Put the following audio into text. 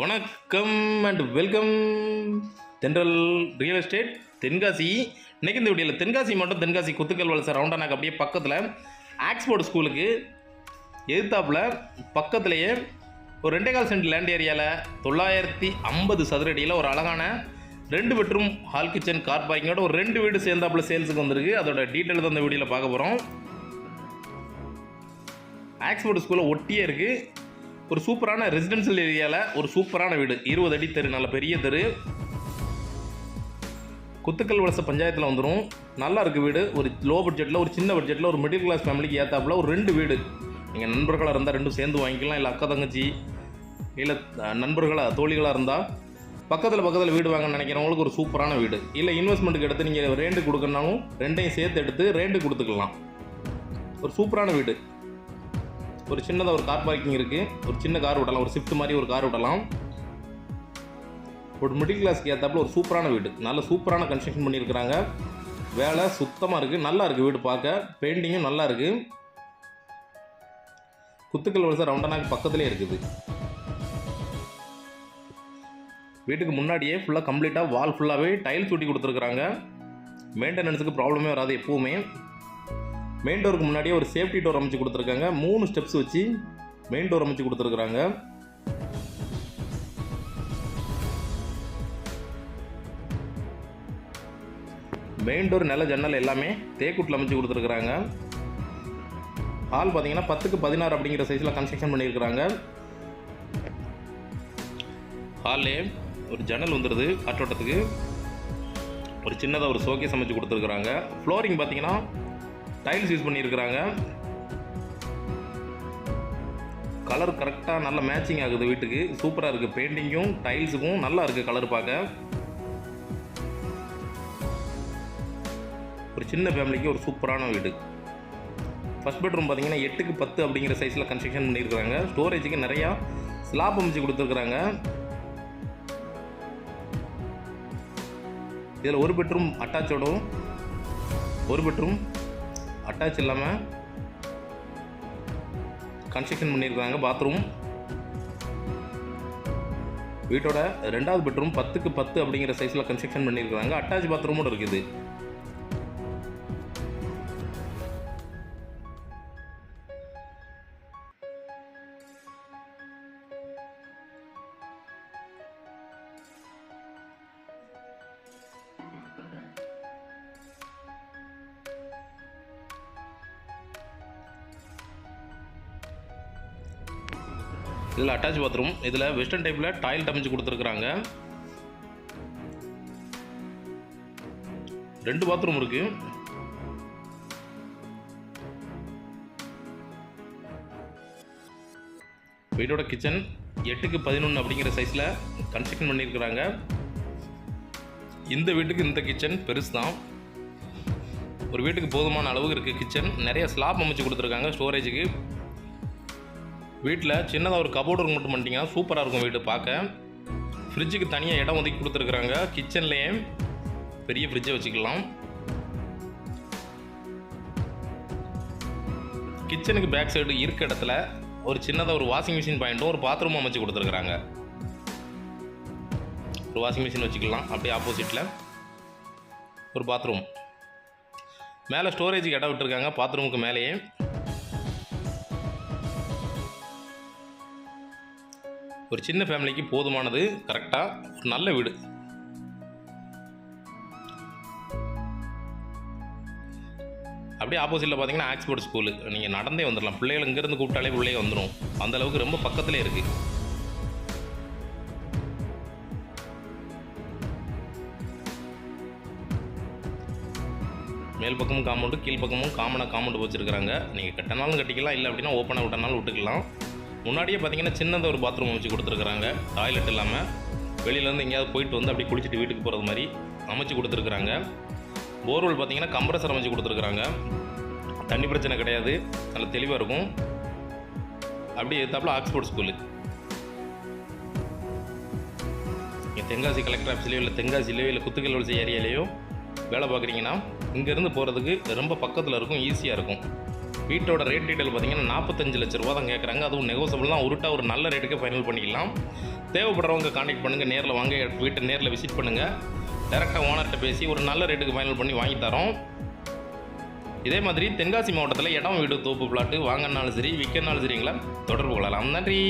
வணக்கம் and welcome Thendral real estate Tenkasi. இன்னைக்கு இந்த வீடியோவில் தென்காசி மட்டும் தென்காசி குத்துக்கல் வலசை ரவுண்டானாக்கு அப்படியே பக்கத்தில் ஆக்ஸ்போர்ட் ஸ்கூலுக்கு எதிர்த்தாப்புல பக்கத்துலேயே ஒரு ரெண்டே கால் சென்ட் லேண்ட் ஏரியாவில் தொள்ளாயிரத்தி ஐம்பது சதுரடியில் ஒரு அழகான ரெண்டு பெட்ரூம் ஹால் கிச்சன் கார் பார்க்கிங்கோட ஒரு ரெண்டு வீடு சேர்ந்தாப்புல சேல்ஸுக்கு வந்திருக்கு. அதோட டீட்டெயில் தான் இந்த வீடியோவில் பார்க்க போகிறோம் ஆக்ஸ்போர்ட் ஸ்கூலில் ஒட்டியே இருக்குது ஒரு சூப்பரான ரெசிடென்ஷியல் ஏரியாவில் ஒரு சூப்பரான வீடு. இருபது அடி தெரு நல்ல பெரிய தெரு. குத்துக்கல் வலச பஞ்சாயத்தில் வந்துடும் நல்லா இருக்குது வீடு. ஒரு லோ பட்ஜெட்டில் ஒரு சின்ன பட்ஜெட்டில் ஒரு மிடில் கிளாஸ் ஃபேமிலிக்கு ஏற்றாப்புல ஒரு ரெண்டு வீடு. நீங்கள் நண்பர்களாக இருந்தால் ரெண்டும் சேர்ந்து வாங்கிக்கலாம். இல்லை அக்கா தங்கச்சி இல்லை நண்பர்களாக தோழிகளாக இருந்தால் பக்கத்தில் பக்கத்தில் வீடு வாங்கன்னு நினைக்கிறவங்களுக்கு ஒரு சூப்பரான வீடு. இல்லை இன்வெஸ்ட்மெண்ட்டுக்கு எடுத்து நீங்கள் ரேண்டு கொடுக்கணுனாலும் ரெண்டையும் சேர்த்து எடுத்து ரேண்டு கொடுத்துக்கலாம். ஒரு சூப்பரான வீடு. ஒரு சின்னதாக ஒரு கார் பார்க்கிங் இருக்குது ஒரு சின்ன கார் விடலாம் ஒரு ஷிஃப்ட் மாதிரி ஒரு கார் விடலாம் ஒரு மிடில் கிளாஸ்க்கு ஏற்றாப்புல ஒரு சூப்பரான வீடு. நல்ல சூப்பரான கன்ஸ்ட்ரக்ஷன் பண்ணியிருக்கிறாங்க. வேலை சுத்தமாக இருக்குது நல்லா இருக்குது வீடு பார்க்க. பெயிண்டிங்கும் நல்லா இருக்குது குத்துக்கல் வரிசை ரவுண்டனாக்கு பக்கத்துலேயே இருக்குது. வீட்டுக்கு முன்னாடியே ஃபுல்லாக கம்ப்ளீட்டாக வால் ஃபுல்லாகவே டைல்ஸ் ஒட்டி கொடுத்துருக்குறாங்க. மெயின்டெனன்ஸுக்கு ப்ராப்ளமே வராது எப்போவுமே. மெயின் டோருக்கு முன்னாடியே ஒரு சேஃப்டி டோர் அமைச்சு கொடுத்துருக்காங்க. மூணு ஸ்டெப்ஸ் வச்சு மெயின் டோர் அமைச்சு கொடுத்துருக்குறாங்க. மெயின் டோர் நல்ல ஜன்னல் எல்லாமே தேக்குட்டில் அமைச்சு கொடுத்துருக்குறாங்க. ஹால் பார்த்தீங்கன்னா பத்துக்கு பதினாறு அப்படிங்கிற சைஸில் கன்ஸ்ட்ரக்ஷன் பண்ணியிருக்கிறாங்க. ஹால்லே ஒரு ஜன்னல் வந்துடுது காற்றோட்டத்துக்கு. ஒரு சின்னதாக ஒரு சோகேஸ் அமைச்சு கொடுத்துருக்குறாங்க. ஃப்ளோரிங் பார்த்தீங்கன்னா டைல்ஸ் யூஸ் பண்ணியிருக்கிறாங்க. கலர் கரெக்டாக நல்ல மேட்சிங் ஆகுது வீட்டுக்கு. சூப்பராக இருக்குது பெயிண்டிங்கும் டைல்ஸுக்கும் நல்லா இருக்குது கலர் பார்க்க. ஒரு சின்ன ஃபேமிலிக்கு ஒரு சூப்பரான வீடு. ஃபர்ஸ்ட் பெட்ரூம் பார்த்தீங்கன்னா எட்டுக்கு பத்து அப்படிங்கிற சைஸில் கன்ஸ்ட்ரக்ஷன் பண்ணியிருக்கிறாங்க. ஸ்டோரேஜுக்கு நிறையா ஸ்லாப் அமைச்சு கொடுத்துருக்குறாங்க. இதில் ஒரு பெட்ரூம் அட்டாச்சோடும் ஒரு பெட்ரூம் அட்டாச் இல்லாமல் கன்ஸ்ட்ரக்ஷன் பண்ணியிருக்காங்க பாத்ரூம் வீட்டோட ரெண்டாவது பெட்ரூம் பத்துக்கு பத்து அப்படிங்கிற சைஸில் கன்ஸ்ட்ரக்ஷன் பண்ணியிருக்காங்க. அட்டாச் பாத்ரூமோடு இருக்குது. இதில் அட்டாச் பாத்ரூம் இதில் வெஸ்டர்ன் டைப்பில் டாய்லெட் அமைச்சு கொடுத்துருக்குறாங்க. ரெண்டு பாத்ரூம் இருக்கு. வீட்டோட கிச்சன் எட்டுக்கு பதினொன்று அப்படிங்கிற சைஸில் கன்ஸ்ட்ரக்ஷன் பண்ணியிருக்கிறாங்க இந்த வீட்டுக்கு இந்த கிச்சன் பெருசு தான் ஒரு வீட்டுக்கு போதுமான அளவுக்கு இருக்குது கிச்சன் நிறைய ஸ்லாப் அமைச்சு கொடுத்துருக்காங்க ஸ்டோரேஜுக்கு வீட்டில் சின்னதாக ஒரு கபோர்டு ரூம் மட்டும் பண்ணிட்டீங்கன்னா சூப்பராக இருக்கும் வீடு பார்க்க. ஃப்ரிட்ஜுக்கு தனியாக இடம் ஒதுக்கி கொடுத்துருக்குறாங்க. கிச்சன்லேயே பெரிய ஃப்ரிட்ஜை வச்சுக்கலாம். கிச்சனுக்கு பேக் சைடு இருக்க இடத்துல ஒரு சின்னதாக ஒரு வாஷிங் மிஷின் பாயிண்ட்டும் ஒரு பாத்ரூம் அமைச்சு கொடுத்துருக்குறாங்க. ஒரு வாஷிங் மிஷின் வச்சுக்கலாம். அப்படியே ஆப்போசிட்டில் ஒரு பாத்ரூம் மேலே ஸ்டோரேஜுக்கு இடம் விட்டுருக்காங்க. பாத்ரூமுக்கு மேலேயே. ஒரு சின்ன ஃபேமிலிக்கு போதுமானது கரெக்டாக ஒரு நல்ல வீடு. அப்படியே ஆப்போசிட்டில் பார்த்தீங்கன்னா ஆக்ஸ்போர்ட் ஸ்கூலு நீங்கள் நடந்தே வந்துடலாம் பிள்ளைகள் இங்கேருந்து கூப்பிட்டாலே பிள்ளையே வந்துடும் அந்த அளவுக்கு ரொம்ப பக்கத்துலேயே இருக்குது மேல் பக்கமும் காம்பவுண்டு கீழ் பக்கமும் காமனாக காம்பவுண்டு வச்சுருக்காங்க நீங்கள் கட்டினாலும் கட்டிக்கலாம் இல்லை அப்படின்னா ஓப்பனாக விட்டனாலும் விட்டுக்கலாம். முன்னாடியே பார்த்தீங்கன்னா சின்னதாக ஒரு பாத்ரூம் அமைச்சு கொடுத்துருக்குறாங்க. டாய்லெட் இல்லாமல் வெளியிலேருந்து எங்கேயாவது போயிட்டு வந்து அப்படியே குளிச்சுட்டு வீட்டுக்கு போகிறது மாதிரி அமைச்சு கொடுத்துருக்குறாங்க. போர்வெல் பார்த்தீங்கன்னா கம்ப்ரஸர் அமைச்சு கொடுத்துருக்குறாங்க. தண்ணி பிரச்சனை கிடையாது. நல்ல தெளிவாக இருக்கும். அப்படியே எடுத்தாப்புல ஆக்ஸ்போர்ட் ஸ்கூலு இங்கே தென்காசி கலெக்டர் ஆஃபீஸ்லேயோ இல்லை தென்காசிலேயோ இல்லை குத்துக்கல் வரிசை ஏரியாலேயோ வேலை பார்க்குறீங்கன்னா இங்கேருந்து போகிறதுக்கு ரொம்ப பக்கத்தில் இருக்கும் ஈஸியாக இருக்கும். வீட்டோட ரேட் டீட்டெயில் பார்த்தீங்கன்னா நாற்பத்தஞ்சு லட்ச ரூபா தான் கேட்குறாங்க அதுவும் நெகோசபிள் தான். உருட்டா ஒரு நல்ல ரேட்டுக்கு ஃபைனல் பண்ணிக்கலாம் தேவைப்படுறவங்க காண்டாக்ட் பண்ணுங்கள் நேரில் வாங்க. வீட்டை நேரில் விசிட் பண்ணுங்கள் டேரெக்டாக ஓனர்கிட்ட பேசி ஒரு நல்ல ரேட்டுக்கு ஃபைனல் பண்ணி வாங்கி தரோம். இதே மாதிரி தென்காசி மாவட்டத்தில் இடம் வீடு தோப்பு பிளாட்டு வாங்கினாலும் சரி விற்கனாலும் சரிங்களா தொடர்பு கொள்ளலாம். நன்றி.